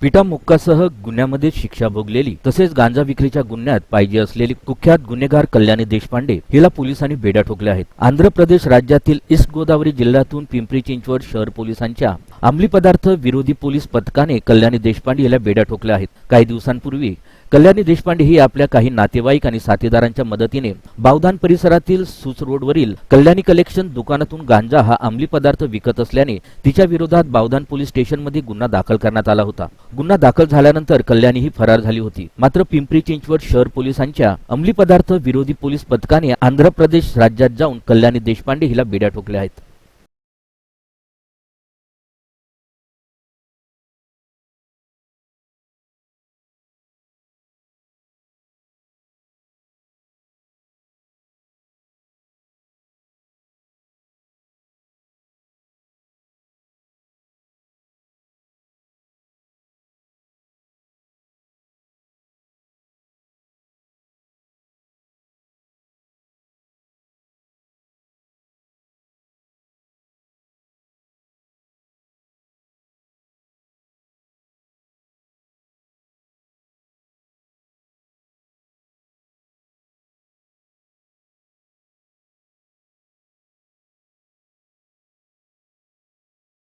पिटा मुक्कासह गुन्ह्यामध्ये शिक्षा भोगलेली तसेच गांजा विक्रीच्या गुन्ह्यात पाहिजे असलेली कुख्यात गुन्हेगार कल्याणी देशपांडे हिला पोलिसांनी बेड्या ठोकल्या आहेत. आंध्र प्रदेश राज्यातील ईस्ट गोदावरी जिल्ह्यातून पिंपरी चिंचवड शहर पोलिसांच्या अंमली पदार्थ विरोधी पोलीस पथकाने कल्याणी देशपांडे हिला बेड्या ठोकल्या आहेत. काही दिवसांपूर्वी कल्याणी देशपांडे ही आपल्या काही नातेवाईक आणि साथीदारांच्या मदतीने बावधान परिसरातील सुच रोडवरील कल्याणी कलेक्शन दुकानातून गांजा हा अंमली पदार्थ विकत असल्याने तिच्या विरोधात बावधान पोलीस स्टेशनमध्ये गुन्हा दाखल करण्यात आला होता. गुन्हा दाखल झाल्यानंतर कल्याणी ही फरार झाली होती. मात्र पिंपरी चिंचवड शहर पोलिसांच्या अंमली पदार्थ विरोधी पोलीस पथकाने आंध्र प्रदेश राज्यात जाऊन कल्याणी देशपांडे हिला बेड्या ठोकल्या आहेत.